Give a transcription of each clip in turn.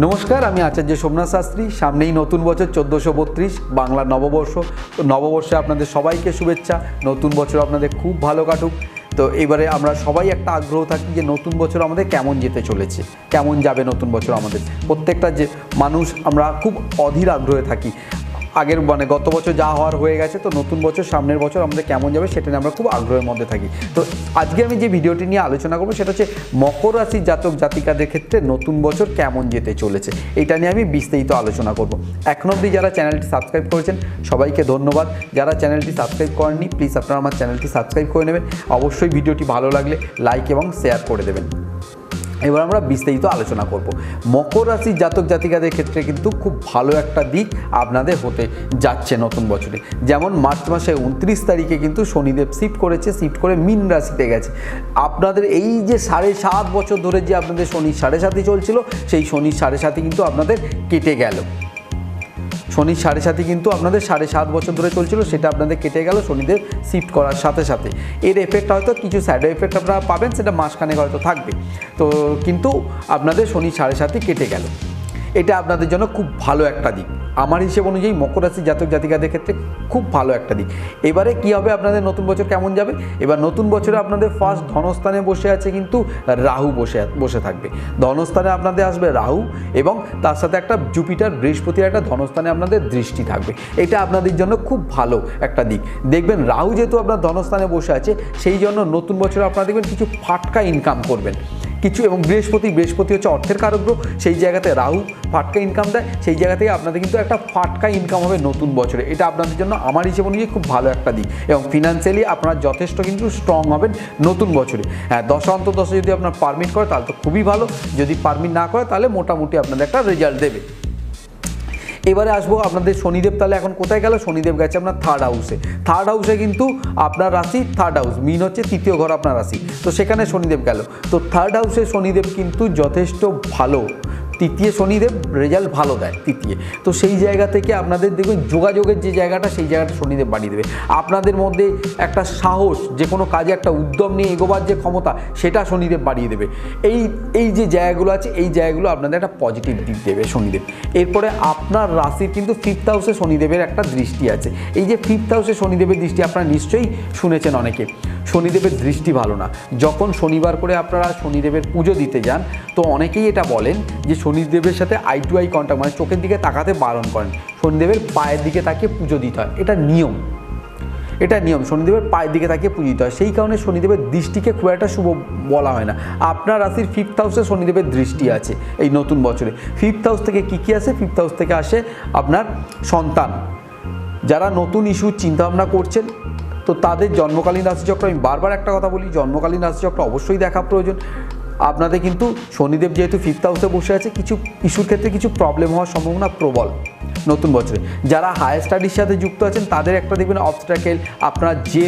নমস্কার, আমি আচার্য সোমনাথ শাস্ত্রী। সামনেই নতুন বছর, চোদ্দোশো বত্রিশ বাংলা নববর্ষ। তো নববর্ষে আপনাদের সবাইকে শুভেচ্ছা। নতুন বছর আপনাদের খুব ভালো কাটুক। তো এবারে আমরা সবাই একটা আগ্রহ থাকি যে নতুন বছর আমাদের কেমন যেতে চলেছে। কেমন যাবে নতুন বছর আমাদের? প্রত্যেকটা যে মানুষ আমরা খুব অধীর আগ্রহে থাকি। আগের মানে গত বছর যা হওয়ার হয়ে গেছে, তো নতুন বছর, সামনের বছর আমাদের কেমন যাবে সেটা নিয়ে আমরা খুব আগ্রহের মধ্যে থাকি। তো আজকে আমি যে ভিডিওটি নিয়ে আলোচনা করব, সেটা হচ্ছে মকর রাশির জাতক জাতিকাদের ক্ষেত্রে নতুন বছর কেমন যেতে চলেছে, এটা নিয়ে আমি বিস্তারিত আলোচনা করব। এখন অবধি যারা চ্যানেলটি সাবস্ক্রাইব করেছেন, সবাইকে ধন্যবাদ। যারা চ্যানেলটি সাবস্ক্রাইব করেননি, প্লিজ আপনারা আমার চ্যানেলটি সাবস্ক্রাইব করে নেবেন। অবশ্যই ভিডিওটি ভালো লাগলে লাইক এবং শেয়ার করে দেবেন। এবার আমরা বিস্তারিত আলোচনা করব। মকর রাশির জাতক জাতিকাদের ক্ষেত্রে কিন্তু খুব ভালো একটা দিক আপনাদের হতে যাচ্ছে নতুন বছরে। যেমন মার্চ মাসে উনত্রিশ তারিখে কিন্তু শনিদেব শিফট করেছে শিফট করে মিন রাশিতে গেছে। আপনাদের এই যে সাড়ে সাত বছর ধরে যে আপনাদের শনি সাড়ে সাতই চলছিল, সেই শনি সাড়ে সাতই কিন্তু আপনাদের কেটে গেল। শনির সাড়ে সাথে কিন্তু আপনাদের সাড়ে সাত বছর ধরে চলছিল, সেটা আপনাদের কেটে গেল, শনিদের শিফট করার সাথে সাথে। এর এফেক্ট হয়তো কিছু সাইড এফেক্ট আপনারা পাবেন, সেটা মাসখানেক হয়তো থাকবে। তো কিন্তু আপনাদের শনি সাড়ে সাথে কেটে গেল। এটা আপনাদের জন্য খুব ভালো একটা দিক। আমার হিসেব অনুযায়ী মকর রাশি জাতক জাতিকাদের ক্ষেত্রে খুব ভালো একটা দিক। এবারে কি হবে আপনাদের? নতুন বছর কেমন যাবে? এবার নতুন বছরে আপনাদের ফার্স্ট ধনস্থানে বসে আছে কিন্তু রাহু বসে বসে থাকবে। ধনস্থানে আপনাদের আসবে রাহু এবং তার সাথে একটা জুপিটার বৃহস্পতির একটা ধনস্থানে আপনাদের দৃষ্টি থাকবে। এটা আপনাদের জন্য খুব ভালো একটা দিক। দেখবেন রাহু যেহেতু আপনার ধনস্থানে বসে আছে, সেই জন্য নতুন বছরে আপনারা দেখবেন কিছু ফাটকা ইনকাম করবেন। কিছু এবং বৃহস্পতি বৃহস্পতি হচ্ছে অর্থের কারক গ্রহ সেই জায়গাতে রাহু ফাটকা ইনকাম দেয়, সেই জায়গা থেকে আপনাদের কিন্তু একটা ফাটকা ইনকাম হবে নতুন বছরে। এটা আপনাদের জন্য আমার হিসেবে অনুযায়ী খুব ভালো একটা দিক এবং ফিনান্সিয়ালি আপনারা যথেষ্ট কিন্তু স্ট্রং হবেন নতুন বছরে। হ্যাঁ দশ দশে যদি আপনার পারমিট করে, তাহলে তো খুবই ভালো। যদি পারমিট না করে, তাহলে মোটামুটি আপনাদের একটা রেজাল্ট দেবে। এবারে আসব আপনাদের শনিদেব, তাহলে এখন কোথায় গেল? শনিদেব গেছে আপনার থার্ড হাউসে থার্ড হাউসে কিন্তু আপনার রাশি থার্ড হাউস মিন হচ্ছে তৃতীয় ঘর আপনার রাশি। তো সেখানে শনিদেব গেল। তো থার্ড হাউসে শনিদেব কিন্তু যথেষ্ট ভালো। তৃতীয় শনিদেব রেজাল্ট ভালো দেয় তৃতীয়। তো সেই জায়গা থেকে আপনাদের দেখবেন যোগাযোগের যে জায়গাটা, সেই জায়গাটা শনিদেব বাড়িয়ে দেবে। আপনাদের মধ্যে একটা সাহস, যে কোনো কাজে একটা উদ্যম নিয়ে এগোবার যে ক্ষমতা, সেটা শনিদেব বাড়িয়ে দেবে। এই এই যে জায়গাগুলো আছে, এই জায়গাগুলো আপনাদের একটা পজিটিভ দিক দেবে শনিদেব। এরপরে আপনার রাশির কিন্তু ফিফথ হাউসে শনিদেবের একটা দৃষ্টি আছে। এই যে ফিফথ হাউসে শনিদেবের দৃষ্টি, আপনারা নিশ্চয়ই শুনেছেন অনেকে। শনিদেবের দৃষ্টি ভালো না। যখন শনিবার করে আপনারা শনিদেবের পুজো দিতে যান, তো অনেকেই এটা বলেন যে শনিদেবের সাথে আই টু আই কন্ট্যাক্ট মানে চোখের দিকে তাকাতে বারণ করেন। শনিদেবের পায়ের দিকে তাকিয়ে পুজো দিতে হয়। এটা নিয়ম। এটা নিয়ম। শনিদেবের পায়ের দিকে তাকিয়ে পুজো দিতে হয়। সেই কারণে শনিদেবের দৃষ্টিকে খুব একটা শুভ বলা হয় না। আপনার রাশির ফিফথ হাউসে শনিদেবের দৃষ্টি আছে এই নতুন বছরে। ফিফথ হাউস থেকে কী কী আসে? ফিফথ হাউস থেকে আসে আপনার সন্তান। যারা নতুন ইস্যুর চিন্তাভাবনা করছেন, তো তাদের জন্মকালীন রাশিচক্র, আমি বারবার একটা কথা বলি, জন্মকালীন রাশিচক্র অবশ্যই দেখা প্রয়োজন। আপনাদের কিন্তু শনিদেব যেহেতু ফিফথ হাউসে বসে আছে, কিছু ইস্যুর ক্ষেত্রে কিছু প্রবলেম হওয়ার সম্ভাবনা প্রবল নতুন বছরে। যারা হায়ার স্টাডির সাথে যুক্ত আছেন, তাদের একটা দেখবেন অবস্ট্রাকেল আপনারা যে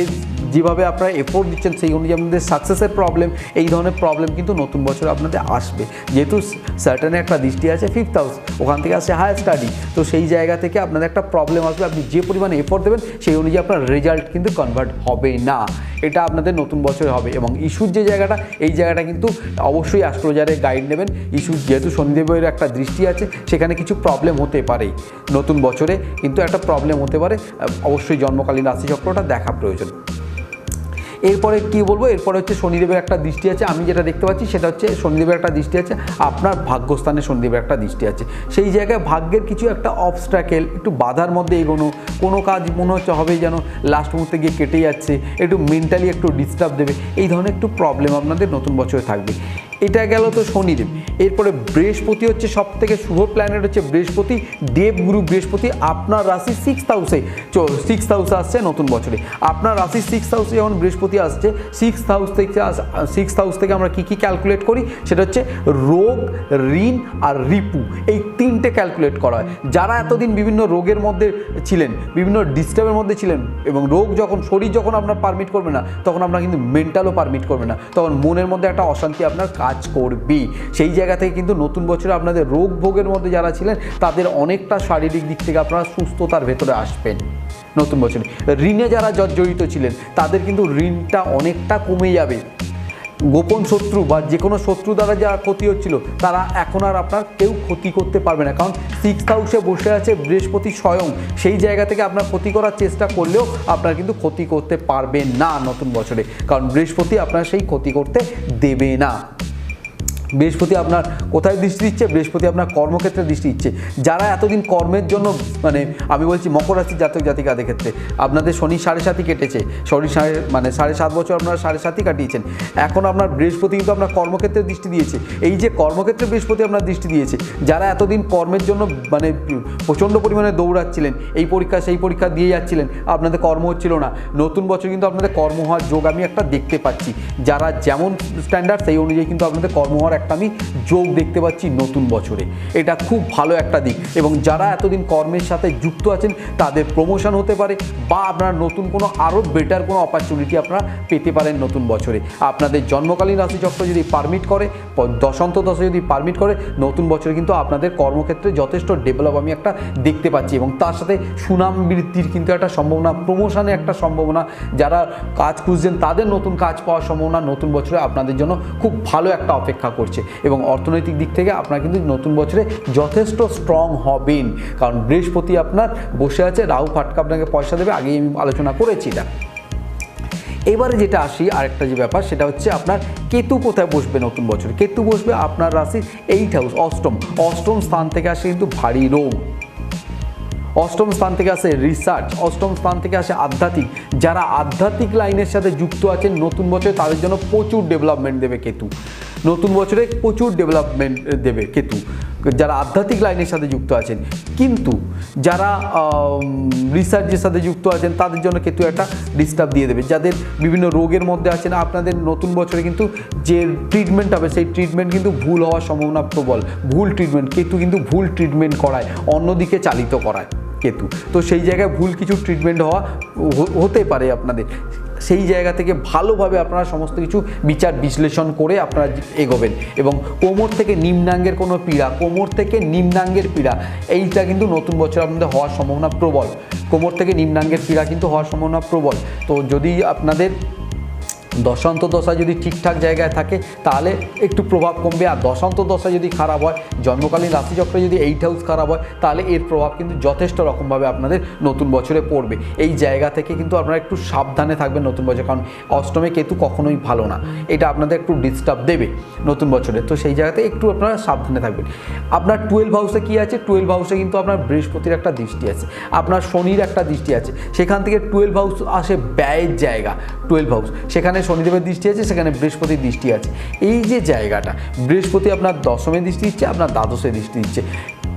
যেভাবে আপনারা এফোর্ট দিচ্ছেন, সেই অনুযায়ী আপনাদের সাকসেসের প্রবলেম এই ধরনের প্রবলেম কিন্তু নতুন বছরে আপনাদের আসবে। যেহেতু সার্টানে একটা দৃষ্টি আছে ফিফথ হাউস ওখান থেকে আসছে হায়ার স্টাডি তো সেই জায়গা থেকে আপনাদের একটা প্রবলেম আসবে। আপনি যে পরিমাণে এফোর্ট দেবেন, সেই অনুযায়ী আপনার রেজাল্ট কিন্তু কনভার্ট হবে না। এটা আপনাদের নতুন বছরে হবে এবং ইস্যুর যে জায়গাটা, এই জায়গাটা কিন্তু অবশ্যই অ্যাস্ট্রোলজারের গাইড নেবেন। ইস্যু যেহেতু শনিদেবের একটা দৃষ্টি আছে, সেখানে কিছু প্রবলেম হতে পারে। নতুন বছরে কিন্তু একটা প্রবলেম হতে পারে। অবশ্যই জন্মকালীন রাশিচক্রটা দেখা প্রয়োজন। এরপরে কি বলব? এরপরে হচ্ছে শনিদেবের একটা দৃষ্টি আছে। আমি যেটা দেখতে পাচ্ছি সেটা হচ্ছে শনিদেবের একটা দৃষ্টি আছে। আপনার ভাগ্যস্থানে শনিদেবের একটা দৃষ্টি আছে। সেই জায়গায় ভাগ্যের কিছু একটা অবস্ট্রাকেল একটু বাধার মধ্যে এগোনো, কোনো কাজ মনে হচ্ছে হবে যেন লাস্ট মুহূর্তে গিয়ে কেটে যাচ্ছে, একটু মেন্টালি একটু ডিস্টার্ব দেবে, এই ধরনের একটু প্রবলেম আপনাদের নতুন বছরে থাকবে। এটা গেল তো শনিদেব। এরপরে বৃহস্পতি হচ্ছে সব থেকে শুভ প্ল্যানেট হচ্ছে বৃহস্পতি। দেবগুরু বৃহস্পতি, আপনার রাশি সিক্স হাউসে সিক্স হাউসে আসছে নতুন বছরে। আপনার রাশি সিক্স হাউসে যখন বৃহস্পতি আসছে সিক্স হাউস থেকে সিক্স হাউস থেকে আমরা কী কী ক্যালকুলেট করি? সেটা হচ্ছে রোগ, ঋণ আর রিপু। এই তিনটে ক্যালকুলেট করা হয়। যারা এতদিন বিভিন্ন রোগের মধ্যে ছিলেন, বিভিন্ন ডিস্টার্বের মধ্যে ছিলেন, এবং রোগ যখন, শরীর যখন আপনার পারমিট করবে না, তখন আপনার কিন্তু মেন্টালও পারমিট করবে না। তখন মনের মধ্যে একটা অশান্তি আপনার কাজ করবে। সেই জায়গা থেকে কিন্তু নতুন বছরে আপনাদের রোগ ভোগের মধ্যে যারা ছিলেন, তাদের অনেকটা শারীরিক দিক থেকে আপনারা সুস্থতার ভেতরে আসবেন নতুন বছরে। ঋণে যারা জর্জরিত ছিলেন, তাদের কিন্তু ঋণটা অনেকটা কমে যাবে। গোপন শত্রু বা যে কোনো শত্রু দ্বারা যা ক্ষতি হচ্ছিল, তারা এখন আর আপনার কেউ ক্ষতি করতে পারবে না। কারণ সিক্স হাউসে বসে আছে বৃহস্পতি স্বয়ং। সেই জায়গা থেকে আপনার ক্ষতি করার চেষ্টা করলেও আপনার কিন্তু ক্ষতি করতে পারবে না নতুন বছরে। কারণ বৃহস্পতি আপনার সেই ক্ষতি করতে দেবে না। বৃহস্পতি আপনার কোথায় দৃষ্টি দিচ্ছে? বৃহস্পতি আপনার কর্মক্ষেত্রে দৃষ্টি দিচ্ছে। যারা এতদিন কর্মের জন্য মানে আমি বলছি মকর রাশির জাতক জাতিকাদের ক্ষেত্রে, আপনাদের শনি সাড়ে সাতই কেটেছে। শনি সাড়ে মানে সাড়ে সাত বছর আপনারা সাড়ে সাতই কাটিয়েছেন। এখন আপনার বৃহস্পতি কিন্তু আপনার কর্মক্ষেত্রে দৃষ্টি দিয়েছে। এই যে কর্মক্ষেত্রে বৃহস্পতি আপনার দৃষ্টি দিয়েছে, যারা এতদিন কর্মের জন্য মানে প্রচণ্ড পরিমাণে দৌড়াচ্ছিলেন, এই পরীক্ষা, সেই পরীক্ষা দিয়ে যাচ্ছিলেন, আপনাদের কর্ম হচ্ছিল না। নতুন বছর কিন্তু আপনাদের কর্ম হওয়ার যোগ আমি একটা দেখতে পাচ্ছি। যারা যেমন স্ট্যান্ডার্ড সেই অনুযায়ী কিন্তু আপনাদের কর্ম হওয়ার একটা আমি যোগ দেখতে পাচ্ছি নতুন বছরে। এটা খুব ভালো একটা দিক এবং যারা এতদিন কর্মের সাথে যুক্ত আছেন, তাদের প্রমোশন হতে পারে বা আপনারা নতুন কোনো আরও বেটার কোনো অপরচুনিটি আপনারা পেতে পারেন নতুন বছরে। আপনাদের জন্মকালীন রাশিচক্র যদি পারমিট করে দশান্ত দশা যদি পারমিট করে, নতুন বছরে কিন্তু আপনাদের কর্মক্ষেত্রে যথেষ্ট ডেভেলপ আমি একটা দেখতে পাচ্ছি এবং তার সাথে সুনাম বৃদ্ধির কিন্তু একটা সম্ভাবনা প্রমোশনে একটা সম্ভাবনা। যারা কাজ খুঁজছেন, তাদের নতুন কাজ পাওয়ার সম্ভাবনা নতুন বছরে আপনাদের জন্য খুব ভালো একটা অপেক্ষা করছে। এবং অর্থনৈতিক দিক থেকে আপনারা কিন্তু নতুন বছরে যথেষ্ট স্ট্রং হবেন। কারণ বৃহস্পতি আপনার বসে আছে, রাহু ফাটকা আপনাকে পয়সা দেবে, আগেই আমি আলোচনা করেছি এবারে যেটা আসি, আরেকটা যে ব্যাপার, সেটা হচ্ছে আপনার কেতু কোথায় বসবে নতুন বছরে? কেতু বসবে আপনার রাশি এইট হাউস অষ্টম। অষ্টম স্থান থেকে আসে কিন্তু ভারী রোগ। অষ্টম স্থান থেকে আসে রিসার্চ অষ্টম স্থান থেকে আসে আধ্যাত্মিক। যারা আধ্যাত্মিক লাইনের সাথে যুক্ত আছেন নতুন বছরে, তাদের জন্য প্রচুর ডেভেলপমেন্ট দেবে কেতু। নতুন বছরে প্রচুর ডেভেলপমেন্ট দেবে কেতু, যারা আধ্যাত্মিক লাইনের সাথে যুক্ত আছেন। কিন্তু যারা রিসার্চের সাথে যুক্ত আছেন, তাদের জন্য কেতু একটা ডিস্টার্ব দিয়ে দেবে। যাদের বিভিন্ন রোগের মধ্যে আছেন, আপনাদের নতুন বছরে কিন্তু যে ট্রিটমেন্ট হবে, সেই ট্রিটমেন্ট কিন্তু ভুল হওয়ার সম্ভাবনা প্রবল। ভুল ট্রিটমেন্ট কেতু কিন্তু ভুল ট্রিটমেন্ট করায়, অন্যদিকে চালিত করায় কেতু। তো সেই জায়গায় ভুল কিছু ট্রিটমেন্ট হওয়া হতে পারে আপনাদের। সেই জায়গা থেকে ভালোভাবে আপনারা সমস্ত কিছু বিচার বিশ্লেষণ করে আপনারা এগোবেন। এবং কোমর থেকে নিম্নাঙ্গের কোনো পীড়া, কোমর থেকে নিম্নাঙ্গের পীড়া, এইটা কিন্তু নতুন বছর আপনাদের হওয়ার সম্ভাবনা প্রবল। কোমর থেকে নিম্নাঙ্গের পীড়া কিন্তু হওয়ার সম্ভাবনা প্রবল। তো যদি আপনাদের দশান্ত দশা যদি ঠিকঠাক জায়গায় থাকে, তাহলে একটু প্রভাব কমবে। আর দশান্ত দশা যদি খারাপ হয়, জন্মকালীন রাশিচক্রে যদি এইট হাউস খারাপ হয়, তাহলে এর প্রভাব কিন্তু যথেষ্ট রকমভাবে আপনাদের নতুন বছরে পড়বে। এই জায়গা থেকে কিন্তু আপনারা একটু সাবধানে থাকবেন নতুন বছর, কারণ অষ্টমে কেতু কখনোই ভালো না। এটা আপনাদের একটু ডিস্টার্ব দেবে নতুন বছরে। তো সেই জায়গাতে একটু আপনারা সাবধানে থাকবেন। আপনার টুয়েলভ হাউসে কী আছে? টুয়েলভ হাউসে কিন্তু আপনার বৃহস্পতির একটা দৃষ্টি আছে, আপনার শনির একটা দৃষ্টি আছে। সেখান থেকে টুয়েলভ হাউস আসে ব্যয়ের জায়গা টুয়েলভ হাউস সেখানে শনিদেবের দৃষ্টি আছে, সেখানে বৃহস্পতির দৃষ্টি আছে। এই যে জায়গাটা, বৃহস্পতি আপনার দশমে দৃষ্টি দিচ্ছে, আপনার দ্বাদশে দৃষ্টি দিচ্ছে।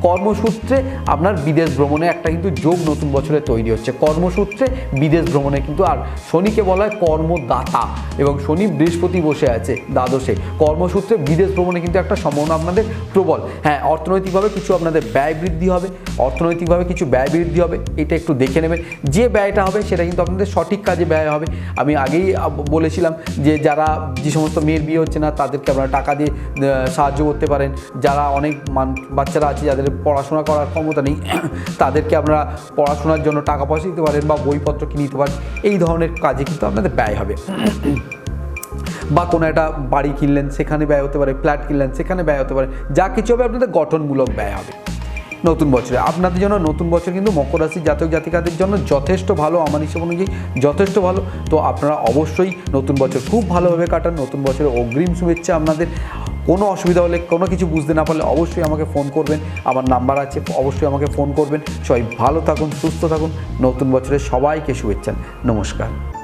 কর্মসূত্রে আপনার বিদেশ ভ্রমণে একটা কিন্তু যোগ নতুন বছরে তৈরি হচ্ছে। কর্মসূত্রে বিদেশ ভ্রমণে কিন্তু আর শনিকে বলা হয় কর্মদাতা এবং শনি বৃহস্পতি বসে আছে দ্বাদশে। কর্মসূত্রে বিদেশ ভ্রমণে কিন্তু একটা সম্ভাবনা আপনাদের প্রবল। হ্যাঁ অর্থনৈতিকভাবে কিছু আপনাদের ব্যয় বৃদ্ধি হবে, অর্থনৈতিকভাবে কিছু ব্যয় বৃদ্ধি হবে, এটা একটু দেখে নেবেন। যে ব্যয়টা হবে সেটা কিন্তু আপনাদের সঠিক কাজে ব্যয় হবে। আমি আগেই বলেছিলাম যে যারা যে সমস্ত মেয়ের বিয়ে হচ্ছে না, তাদেরকে আপনারা টাকা দিয়ে সাহায্য করতে পারেন। যারা অনেক মান, বাচ্চারা আছে, যাদের পড়াশোনা করার ক্ষমতা নেই, তাদেরকে আপনারা পড়াশোনার জন্য টাকা পয়সা দিতে পারেন বা বইপত্র কিনে দিতে পারেন, এই ধরনের কাজে কিন্তু আপনাদের ব্যয় হবে। বা কোনো একটা বাড়ি কিনলেন, সেখানে ব্যয় হতে পারে, ফ্ল্যাট কিনলেন, সেখানে ব্যয় হতে পারে, যা কিছু হবে আপনাদের গঠনমূলক ব্যয় হবে। নতুন বছরে, আপনাদের জন্য নতুন বছর কিন্তু মকর রাশি জাতক জাতিকাদের জন্য যথেষ্ট ভালো, আমার হিসাব অনুযায়ী যথেষ্ট ভালো। তো আপনারা অবশ্যই নতুন বছর খুব ভালোভাবে কাটান, নতুন বছরে অগ্রিম শুভেচ্ছা আপনাদের। কোনো অসুবিধা হলে কোনো কিছু বুঝতে না পারলে অবশ্যই আমাকে ফোন করবেন। আমার নাম্বার আছে, অবশ্যই আমাকে ফোন করবেন। সবাই ভালো থাকুন, সুস্থ থাকুন। নতুন বছরে সবাইকে শুভেচ্ছা। নমস্কার।